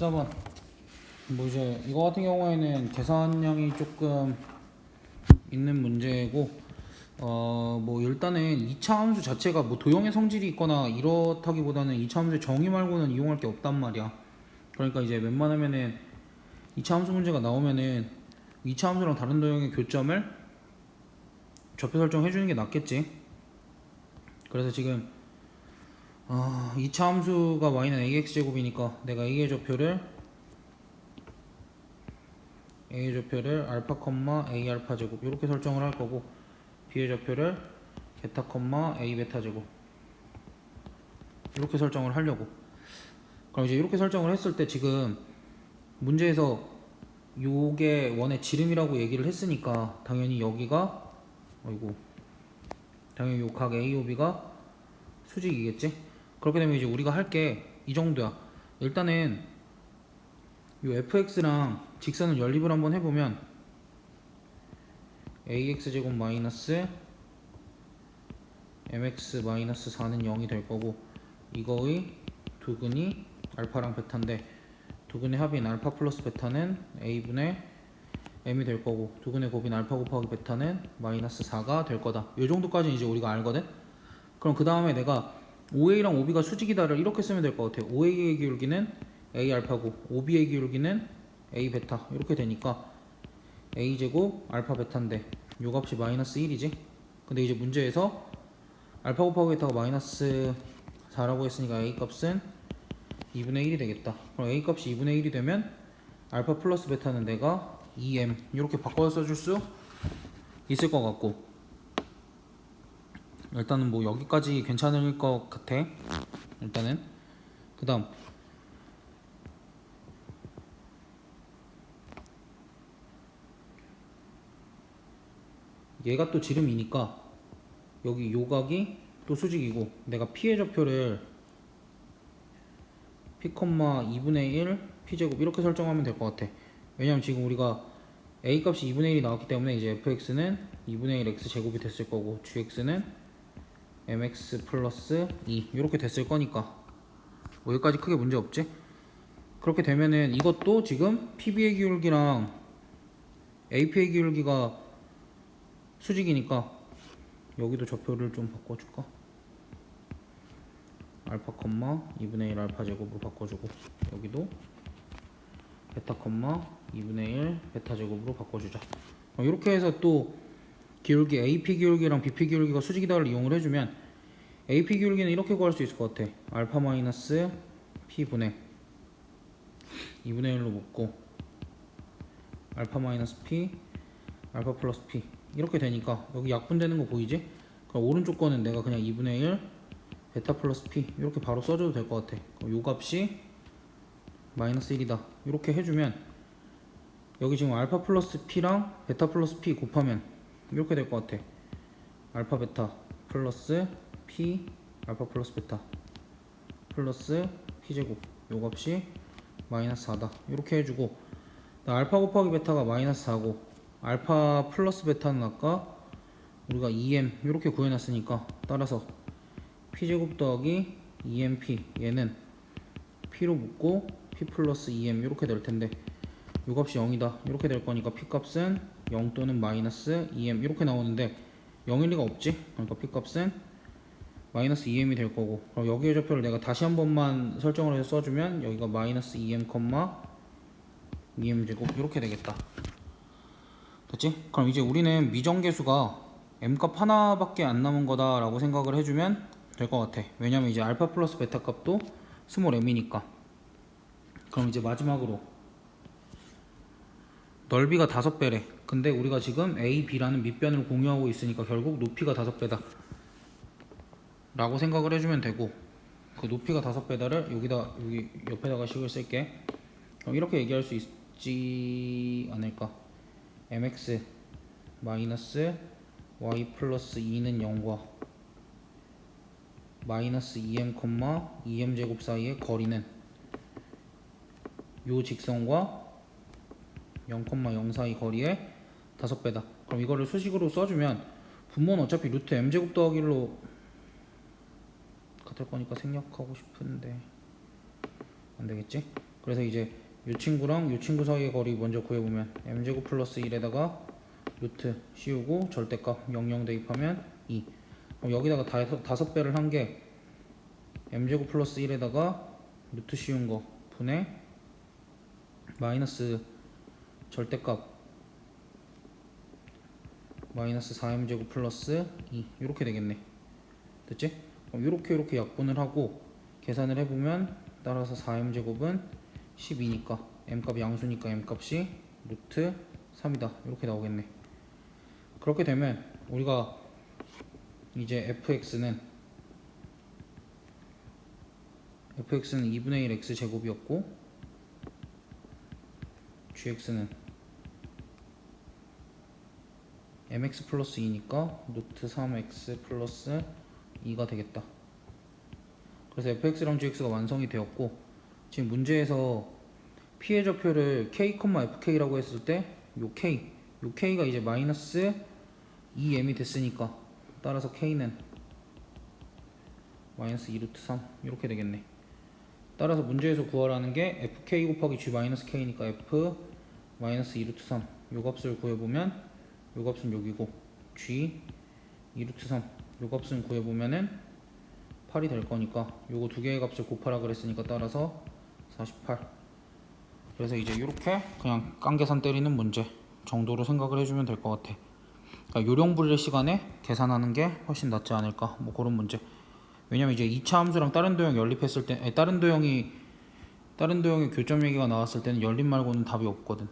14번 뭐 이제 이거 같은 경우에는 계산량이 조금 있는 문제고 어 뭐 일단은 2차 함수 자체가 뭐 도형의 성질이 있거나 이렇다기보다는 2차 함수의 정의 말고는 이용할 게 없단 말이야. 그러니까 이제 웬만하면은 2차 함수 문제가 나오면은 2차 함수랑 다른 도형의 교점을 좌표 설정해 주는 게 낫겠지. 그래서 지금 아, 2차 함수가 y는 ax 제곱이니까 내가 a의 좌표를 a의 좌표를 알파 컴마 a 알파 제곱 이렇게 설정을 할 거고 b의 좌표를 베타 컴마 a 베타 제곱 이렇게 설정을 하려고 그럼 이제 이렇게 설정을 했을 때 지금 문제에서 요게 원의 지름이라고 얘기를 했으니까 당연히 여기가 어이구 당연히 요 각 A, O, B가 수직이겠지? 그렇게 되면 이제 우리가 할 게 이 정도야. 일단은 요 fx랑 직선을 연립을 한번 해보면 ax 제곱 마이너스 mx 마이너스 4는 0이 될 거고 이거의 두근이 알파랑 베타인데 두근의 합인 알파 플러스 베타는 a분의 m이 될 거고 두근의 곱인 알파 곱하기 베타는 마이너스 4가 될 거다. 이 정도까지 이제 우리가 알거든. 그럼 그 다음에 내가 OA랑 OB가 수직이다를 이렇게 쓰면 될 것 같아. OA의 기울기는 A 알파고 OB의 기울기는 A 베타 이렇게 되니까 A 제곱 알파 베타인데 요 값이 마이너스 1이지. 근데 이제 문제에서 알파 곱하기 베타가 마이너스 4라고 했으니까 A 값은 2분의 1이 되겠다. 그럼 A 값이 2분의 1이 되면 알파 플러스 베타는 내가 2m 이렇게 바꿔서 써줄 수 있을 것 같고 일단은 뭐 여기까지 괜찮을 것 같아. 일단은. 그 다음. 얘가 또 지름이니까 여기 요각이 또 수직이고 내가 피해 좌표를 p, 2분의 1 p제곱 이렇게 설정하면 될 것 같아. 왜냐면 지금 우리가 a 값이 2분의 1이 나왔기 때문에 이제 fx는 2분의 1 x 제곱이 됐을 거고 gx는 mx 플러스 2 이렇게 됐을 거니까 뭐 여기까지 크게 문제 없지? 그렇게 되면은 이것도 지금 PB의 기울기랑 AP의 기울기가 수직이니까 여기도 좌표를 좀 바꿔줄까? 알파 컴마 2분의 1 알파 제곱으로 바꿔주고 여기도 베타 컴마 2분의 1 베타 제곱으로 바꿔주자 어, 이렇게 해서 또 기울기 AP 기울기랑 BP 기울기가 수직 이다를 이용을 해주면 AP 기울기는 이렇게 구할 수 있을 것 같아. 알파 마이너스 P분의 2분의 1로 묶고 알파 마이너스 P 알파 플러스 P. 이렇게 되니까 여기 약분되는 거 보이지? 그럼 오른쪽 거는 내가 그냥 2분의 1 베타 플러스 P. 이렇게 바로 써줘도 될 것 같아. 그럼 요 값이 마이너스 1이다. 이렇게 해주면 여기 지금 알파 플러스 P랑 베타 플러스 P 곱하면 이렇게 될 것 같아. 알파 베타 플러스 P 알파 플러스 베타 플러스 P제곱. 요 값이 마이너스 4다. 이렇게 해주고 나 알파 곱하기 베타가 마이너스 4고 알파 플러스 베타는 아까 우리가 2m 이렇게 구해놨으니까 따라서 P제곱 더하기 2mP 얘는 P로 묶고 P 플러스 2m 이렇게 될 텐데 요 값이 0이다. 이렇게 될 거니까 P 값은 0 또는 마이너스 2m 이렇게 나오는데 0일 리가 없지? 그러니까 P 값은 마이너스 2m이 될 거고. 그럼 여기 의 좌표를 내가 다시 한 번만 설정을 해서 써주면 여기가 마이너스 2m 컴마 2m 제곱 이렇게 되겠다. 됐지? 그럼 이제 우리는 미정계수가 m값 하나밖에 안 남은 거다 라고 생각을 해주면 될 것 같아. 왜냐면 이제 알파 플러스 베타 값도 스몰 m이니까. 그럼 이제 마지막으로 넓이가 다섯 배래 근데 우리가 지금 a, b라는 밑변을 공유하고 있으니까 결국 높이가 다섯 배다. 라고 생각을 해주면 되고 그 높이가 다섯 배다를 여기다 여기 옆에다가 식을 쓸게. 이렇게 얘기할 수 있지 않을까? mx 마이너스 y 플러스 2는 0과 마이너스 2m, 2m 제곱 사이의 거리는 요 직선과 0,0 사이 거리의 다섯 배다. 그럼 이거를 수식으로 써주면 분모는 어차피 루트 m 제곱 더하기 1로 같을 거니까 생략하고 싶은데 안 되겠지? 그래서 이제 이 친구랑 이 친구 사이의 거리 먼저 구해보면 m제곱 플러스 1에다가 루트 씌우고 절대값 00 대입하면 2 그럼 여기다가 다섯 배를 한 게 m제곱 플러스 1에다가 루트 씌운 거 분의 마이너스 절대값 마이너스 4m제곱 플러스 2 이렇게 되겠네. 됐지? 그럼 이렇게 이렇게 약분을 하고 계산을 해보면 따라서 4m제곱은 12니까 m값이 양수니까 m값이 루트 3이다. 이렇게 나오겠네. 그렇게 되면 우리가 이제 fx는 fx는 2분의 1 x 제곱이었고 gx는 mx 플러스 2니까 루트 3x 플러스 2가 되겠다. 그래서 fx랑 gx가 완성이 되었고 지금 문제에서 피해 좌표를 k, fk라고 했을 때 요 k, 요 k가 이제 마이너스 2m이 됐으니까 따라서 k는 마이너스 2루트 3 이렇게 되겠네. 따라서 문제에서 구하라는 게 fk 곱하기 g 마이너스 k니까 f 마이너스 2루트 3요 값을 구해보면 요 값은 여기고 g 2루트 3 요 값은 구해보면은 8이 될 거니까 요거 두 개의 값을 곱하라 그랬으니까 따라서 48 그래서 이제 이렇게 그냥 깡계산 때리는 문제 정도로 생각을 해주면 될 것 같아. 그러니까 요령불일 시간에 계산하는 게 훨씬 낫지 않을까? 뭐 그런 문제. 왜냐면 이제 2차 함수랑 다른 도형 연립했을 때 아니, 다른 도형이 다른 도형의 교점 얘기가 나왔을 때는 연립 말고는 답이 없거든